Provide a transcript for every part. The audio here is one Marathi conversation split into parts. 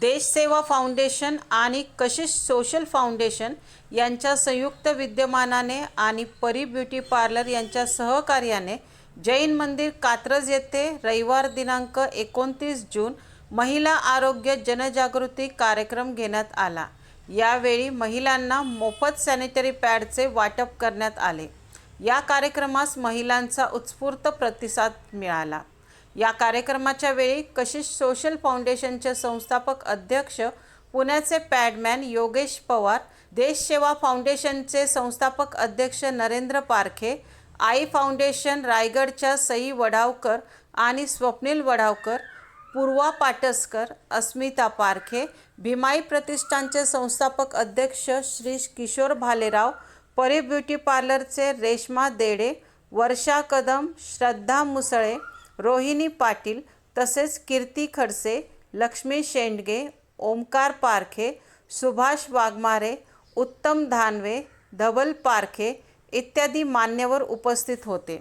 देशसेवा फाउंडेशन आणि कशिश सोशल फाउंडेशन यांच्या संयुक्त विद्यमानाने आणि परी ब्युटी पार्लर यांच्या सहकार्याने जैन मंदिर कात्रज येथे रविवार दिनांक एकोणतीस जून महिला आरोग्य जनजागृती कार्यक्रम घेण्यात आला. यावेळी महिलांना मोफत सॅनिटरी पॅडचे वाटप करण्यात आले. या कार्यक्रमास महिलांचा उत्स्फूर्त प्रतिसाद मिळाला. या कार्यक्रमाच्या वेळी कशिश सोशल फाउंडेशनचे संस्थापक अध्यक्ष पुण्याचे पॅडमॅन योगेश पवार देशसेवा फाउंडेशनचे संस्थापक अध्यक्ष नरेंद्र पारखे आई फाउंडेशन रायगडच्या सई वडावकर आणि स्वप्नील वडावकर पूर्वा पाटसकर अस्मिता पारखे भीमाई प्रतिष्ठानचे संस्थापक अध्यक्ष श्री किशोर भालेराव परी ब्युटी पार्लरचे रेश्मा देडे वर्षा कदम श्रद्धा मुसळे रोहिणी पाटील तसेच कीर्ती खडसे लक्ष्मी शेंडगे ओमकार पारखे सुभाष वाघमारे उत्तम धानवे धवल पारखे इत्यादी मान्यवर उपस्थित होते.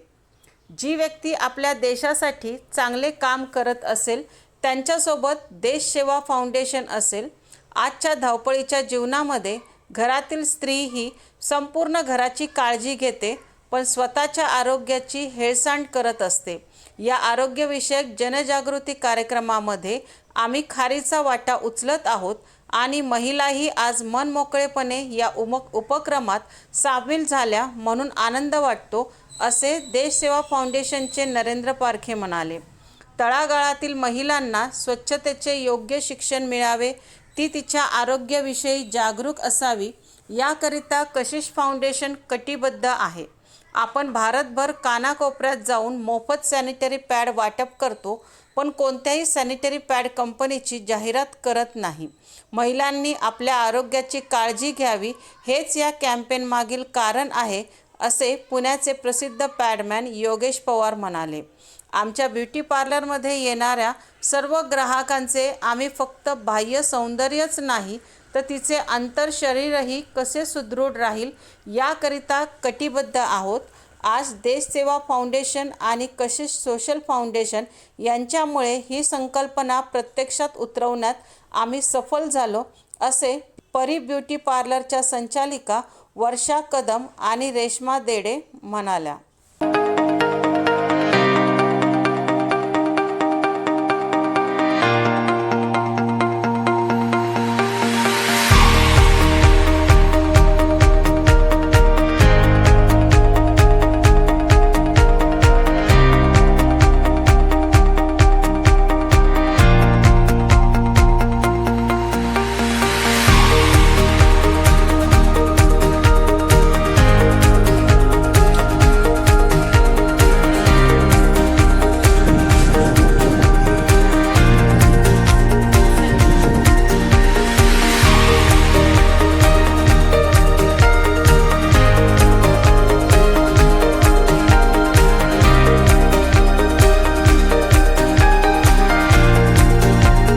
जी व्यक्ती आपल्या देशासाठी चांगले काम करत असेल त्यांच्यासोबत देशसेवा फाउंडेशन असेल आजच्या धावपळीच्या जीवनामध्ये घरातील स्त्री ही संपूर्ण घराची काळजी घेते पण स्वतःच्या आरोग्याची हेळसांड करत असते. या आरोग्यविषयक जनजागृती कार्यक्रमामध्ये आम्ही खारीचा वाटा उचलत आहोत आणि महिलाही आज मनमोकळेपणे या उमक उपक्रमात सामील झाल्या म्हणून आनंद वाटतो असे देशसेवा फाउंडेशनचे नरेंद्र पारखे म्हणाले. तळागाळातील महिलांना स्वच्छतेचे योग्य शिक्षण मिळावे ती तिच्या आरोग्याविषयी जागरूक असावी याकरिता कशिश फाउंडेशन कटिबद्ध आहे. आपण भारतभर कानाकोपऱ्यात जाऊन मोफत सॅनिटरी पॅड वाटप करतो पण कोणत्याही सॅनिटरी पॅड कंपनीची जाहिरात करत नाही. महिलांनी आपल्या आरोग्याची काळजी घ्यावी हेच या कॅम्पेनमागील कारण आहे असे पुण्याचे प्रसिद्ध पॅडमॅन योगेश पवार म्हणाले. आमच्या ब्युटी पार्लरमध्ये येणाऱ्या सर्व ग्राहकांचे आम्ही फक्त बाह्य सौंदर्यच नाही तर तिचे अंतर शरीरही कसे सुदृढ राहील याकरिता कटिबद्ध आहोत. आज देशसेवा फाउंडेशन आणि कशिश सोशल फाउंडेशन यांच्यामुळे ही संकल्पना प्रत्यक्षात उतरवण्यात आम्ही सफल झालो असे परी ब्युटी पार्लरच्या संचालिका वर्षा कदम आणि रेश्मा देडे म्हणाल्या.